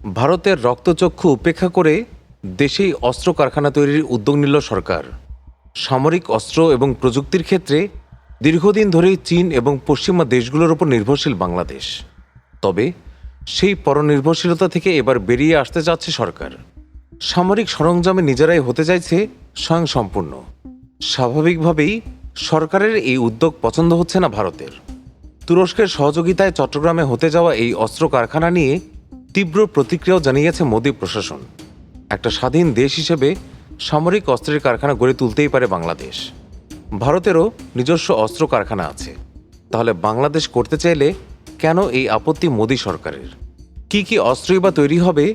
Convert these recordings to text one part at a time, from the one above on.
ভারতের রক্তচক্ষু উপেক্ষা করে দেশেই অস্ত্র কারখানা তৈরির উদ্যোগ নিল সরকার। সামরিক অস্ত্র এবং প্রযুক্তির ক্ষেত্রে দীর্ঘদিন ধরেই চীন এবং পশ্চিমা দেশগুলোর উপর নির্ভরশীল বাংলাদেশ। তবে সেই পরনির্ভরশীলতা থেকে এবার বেরিয়ে আসতে যাচ্ছে সরকার। সামরিক সরঞ্জামে নিজেরাই হতে চাইছে স্বয়ংসম্পূর্ণ। স্বাভাবিকভাবেই সরকারের এই উদ্যোগ পছন্দ হচ্ছে না ভারতের। তুরস্কের সহযোগিতায় চট্টগ্রামে হতে যাওয়া এই অস্ত্র কারখানা নিয়ে তীব্র প্রতিক্রিয়াও জানিয়েছে মোদী প্রশাসন। একটা স্বাধীন দেশ হিসেবে সামরিক অস্ত্রের কারখানা গড়ে তুলতেই পারে বাংলাদেশ। ভারতেরও নিজস্ব অস্ত্র কারখানা আছে। তাহলে বাংলাদেশ করতে চাইলে কেন এই আপত্তি মোদী সরকারের? কি কি অস্ত্রই বা তৈরি হবে?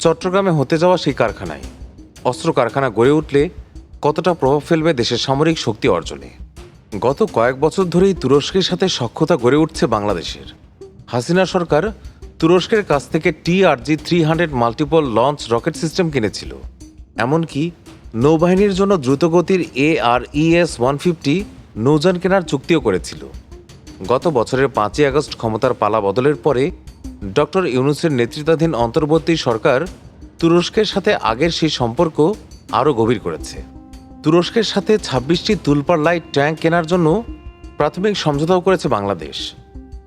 চট্টগ্রামে হতে যাওয়া সেই কারখানায়। অস্ত্র কারখানা গড়ে উঠলে কতটা প্রভাব ফেলবে দেশের সামরিক শক্তি অর্জনে? গত কয়েক বছর ধরেই তুরস্কের সাথে সখ্যতা গড়ে উঠছে বাংলাদেশের। হাসিনা সরকার তুরস্কের কাছ থেকে TRG three hundred multiple launch rocket system কিনেছিল। এমনকি নৌবাহিনীর জন্য দ্রুতগতির A R E S one fifty নৌযান কেনার চুক্তিও করেছিল। গত বছরের পাঁচই আগস্ট ক্ষমতার পালা বদলের পরে ডক্টর ইউনুসের নেতৃত্বাধীন অন্তর্বর্তী সরকার তুরস্কের সাথে আগের সেই সম্পর্ক আরও গভীর করেছে। তুরস্কের সাথে ছাব্বিশটি তুলপার লাইট ট্যাঙ্ক কেনার জন্য প্রাথমিক সমঝোতাও করেছে বাংলাদেশ।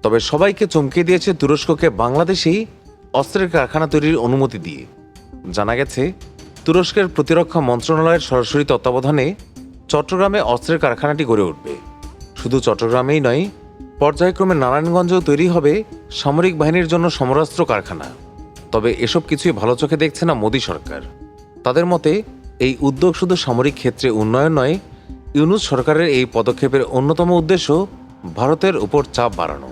তবে সবাইকে চমকে দিয়েছে তুরস্ককে বাংলাদেশেই অস্ত্রের কারখানা তৈরির অনুমতি দিয়ে। জানা গেছে, তুরস্কের প্রতিরক্ষা মন্ত্রণালয়ের সরাসরি তত্ত্বাবধানে চট্টগ্রামে অস্ত্রের কারখানাটি গড়ে উঠবে। শুধু চট্টগ্রামেই নয়, পর্যায়ক্রমে নারায়ণগঞ্জেও তৈরি হবে সামরিক বাহিনীর জন্য সমরাস্ত্র কারখানা। তবে এসব কিছুই ভালো চোখে দেখছে না মোদী সরকার। তাদের মতে, এই উদ্যোগ শুধু সামরিক ক্ষেত্রে উন্নয়ন নয়, ইউনুস সরকারের এই পদক্ষেপের অন্যতম উদ্দেশ্য ভারতের উপর চাপ বাড়ানো।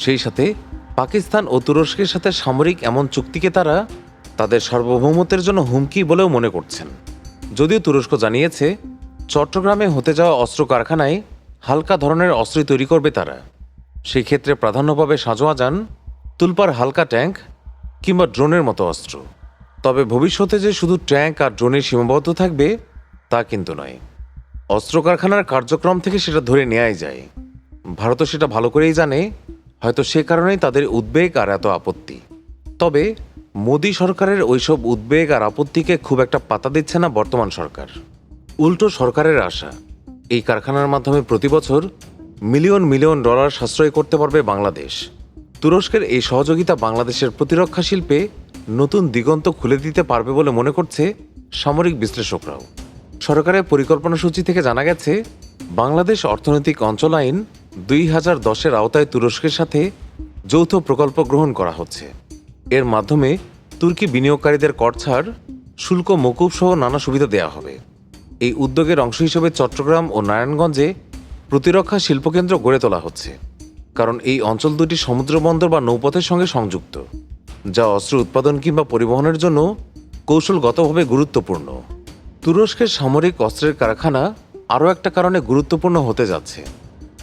সেই সাথে পাকিস্তান ও তুরস্কের সাথে সামরিক এমন চুক্তিকে তারা তাদের সার্বভৌমত্বের জন্য হুমকি বলেও মনে করছেন। যদিও তুরস্ক জানিয়েছে, চট্টগ্রামে হতে যাওয়া অস্ত্র কারখানায় হালকা ধরনের অস্ত্র তৈরি করবে তারা। সেই ক্ষেত্রে প্রাধান্য পাবে সাজোয়া যান তুলপার হালকা ট্যাঙ্ক কিংবা ড্রোনের মতো অস্ত্র। তবে ভবিষ্যতে যে শুধু ট্যাঙ্ক আর ড্রোনে সীমাবদ্ধ থাকবে, তা কিন্তু নয়। অস্ত্র কারখানার কার্যক্রম থেকে সেটা ধরে নেওয়াই যায়। ভারতও সেটা ভালো করেই জানে হয়তো সে কারণেই তাদের উদ্বেগ আর এত আপত্তি। তবে মোদী সরকারের ওইসব উদ্বেগ আর আপত্তিকে খুব একটা পাতা দিচ্ছে না বর্তমান সরকার। উল্টো সরকারের আশা, এই কারখানার মাধ্যমে প্রতি বছর মিলিয়ন মিলিয়ন ডলার সাশ্রয় করতে পারবে বাংলাদেশ। তুরস্কের এই সহযোগিতা বাংলাদেশের প্রতিরক্ষা শিল্পে নতুন দিগন্ত খুলে দিতে পারবে বলে মনে করছে সামরিক বিশ্লেষকরাও। সরকারের পরিকল্পনা সূচি থেকে জানা গেছে, বাংলাদেশ অর্থনৈতিক অঞ্চল আইন দুই হাজার দশের আওতায় তুরস্কের সাথে যৌথ প্রকল্প গ্রহণ করা হচ্ছে। এর মাধ্যমে তুর্কি বিনিয়োগকারীদের কর ছাড়, শুল্ক, মকুব সহ নানা সুবিধা দেওয়া হবে। এই উদ্যোগের অংশ হিসেবে চট্টগ্রাম ও নারায়ণগঞ্জে প্রতিরক্ষা শিল্পকেন্দ্র গড়ে তোলা হচ্ছে, কারণ এই অঞ্চল দুটি সমুদ্র বন্দর বা নৌপথের সঙ্গে সংযুক্ত, যা অস্ত্র উৎপাদন কিংবা পরিবহনের জন্য কৌশলগতভাবে গুরুত্বপূর্ণ। তুরস্কের সামরিক অস্ত্রের কারখানা আরও একটা কারণে গুরুত্বপূর্ণ হতে যাচ্ছে।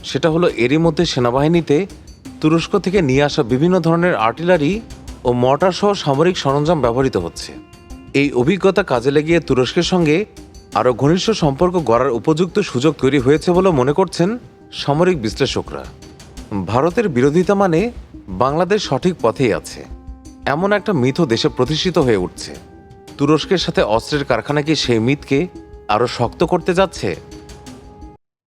সেটা হলো এরই মধ্যে সেনাবাহিনীতে তুরস্ক থেকে নিয়ে আসা বিভিন্ন ধরনের আর্টিলারি ও মর্টার সহ সামরিক সরঞ্জাম ব্যবহৃত হচ্ছে। এই অভিজ্ঞতা কাজে লাগিয়ে তুরস্কের সঙ্গে আরও ঘনিষ্ঠ সম্পর্ক গড়ার উপযুক্ত সুযোগ তৈরি হয়েছে বলে মনে করছেন সামরিক বিশ্লেষকরা। ভারতের বিরোধিতা মানে বাংলাদেশ সঠিক পথেই আছে। এমন একটা মিথও দেশে প্রতিষ্ঠিত হয়ে উঠছে। তুরস্কের সাথে অস্ত্রের কারখানা কি সেই মিথকে আরও শক্ত করতে যাচ্ছে?